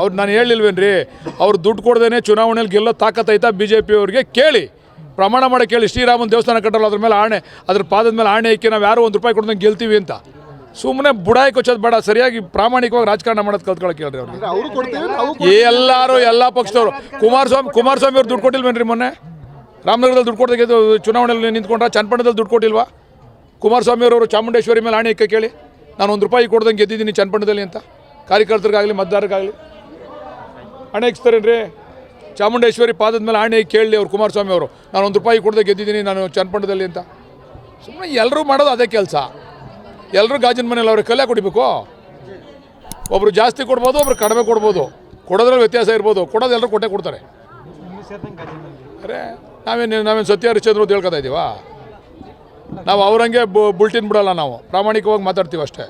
ಅವ್ರು ನಾನು ಹೇಳಿಲ್ವೇನ್ರಿ? ಅವ್ರು ದುಡ್ಡು ಕೊಡ್ದೇನೆ ಚುನಾವಣೆಯಲ್ಲಿ ಗೆಲ್ಲೋ ತಾಕತ್ತೈತಾ ಬಿ ಜೆ ಪಿಯವ್ರಿಗೆ ಕೇಳಿ. ಪ್ರಮಾಣ ಮಾಡಿ ಕೇಳಿ. ಶ್ರೀರಾಮನ ದೇವಸ್ಥಾನ ಕಟ್ಟಲ್ಲ ಅದ್ರ ಮೇಲೆ ಆಣೆ ಅದ್ರ ಪಾದದ ಮೇಲೆ ಆಣೆ ಇಕ್ಕಿ ನಾವು ಯಾರು ಒಂದು ರೂಪಾಯಿ ಕೊಡ್ದಂಗೆ ಗೆಲ್ತೀವಿ ಅಂತ. ಸುಮ್ಮನೆ ಬುಡಾಯಿ ಕೊಚ್ಚೋದು ಬೇಡ. ಸರಿಯಾಗಿ ಪ್ರಾಮಾಣಿಕವಾಗಿ ರಾಜಕಾರಣ ಮಾಡೋದು ಕಲ್ತ್ಕೊಳಕ್ಕೆ ಕೇಳ್ರಿ ಅವ್ರಿಗೆ. ಎಲ್ಲರೂ ಎಲ್ಲ ಪಕ್ಷದವರು. ಕುಮಾರಸ್ವಾಮಿ ಕುಮಾರಸ್ವಾಮಿ ಅವ್ರು ದುಡ್ಡು ಕೊಟ್ಟಿಲ್ವೇನ್ರಿ ಮೊನ್ನೆ? ರಾಮನಗರದಲ್ಲಿ ದುಡ್ಡು ಕೊಡ್ತಾ ಚುನಾವಣೆಯಲ್ಲಿ ನಿಂತ್ಕೊಂಡ್ರೆ? ಚನ್ನಪಟ್ಟಣದಲ್ಲಿ ದುಡ್ಡು ಕೊಟ್ಟಿಲ್ವಾ? ಕುಮಾರಸ್ವಾಮಿ ಅವರು ಚಾಮುಂಡೇಶ್ವರಿ ಮೇಲೆ ಆಣೆ ಇಕ್ಕ ಕೇಳಿ ನಾನು ಒಂದು ರೂಪಾಯಿ ಕೊಡ್ದಂಗೆ ಗೆದ್ದಿದ್ದೀನಿ ಚನ್ನಪಟ್ಟಣದಲ್ಲಿ ಅಂತ. ಕಾರ್ಯಕರ್ತರಿಗಾಗಲಿ ಮತದಾರರಿಗಾಗಲಿ. ಹಣೆ ಇಕ್ಸ್ತಾರೇನ್ರಿ ಚಾಮುಂಡೇಶ್ವರಿ ಪಾದದ ಮೇಲೆ ಆಣೆ ಕೇಳಲಿ ಅವ್ರು ಕುಮಾರಸ್ವಾಮಿ ಅವರು. ನಾನು ಒಂದು ರೂಪಾಯಿ ಕೊಡದೆ ಗೆದ್ದಿದ್ದೀನಿ ನಾನು ಚನ್ನಪಟ್ಟಣದಲ್ಲಿ ಅಂತ. ಸುಮ್ಮನೆ ಎಲ್ಲರೂ ಮಾಡೋದು ಅದೇ ಕೆಲಸ. ಎಲ್ಲರೂ ಗಾಜಿನ ಮನೇಲಿ ಅವ್ರಿಗೆ ಕಲೆ ಕುಡಿಬೇಕು. ಒಬ್ಬರು ಜಾಸ್ತಿ ಕೊಡ್ಬೋದು, ಒಬ್ರು ಕಡಿಮೆ ಕೊಡ್ಬೋದು. ಕೊಡೋದ್ರಲ್ಲಿ ವ್ಯತ್ಯಾಸ ಇರ್ಬೋದು. ಕೊಡೋದು ಎಲ್ಲರೂ ಕೊಟ್ಟೆ ಕೊಡ್ತಾರೆ. ಅರೆ, ನಾವೇನು ನಾವೇನು ಸತ್ಯ ಹರಿಶ್ಚಂದ್ರ ಅಂತ ಹೇಳ್ಕೊತಾ ಇದ್ದೀವಾ ನಾವು ಅವ್ರಂಗೆ ಬುಲ್ಟಿನ್ ಬಿಡೋಲ್ಲ ನಾವು. ಪ್ರಾಮಾಣಿಕವಾಗಿ ಮಾತಾಡ್ತೀವಿ ಅಷ್ಟೇ.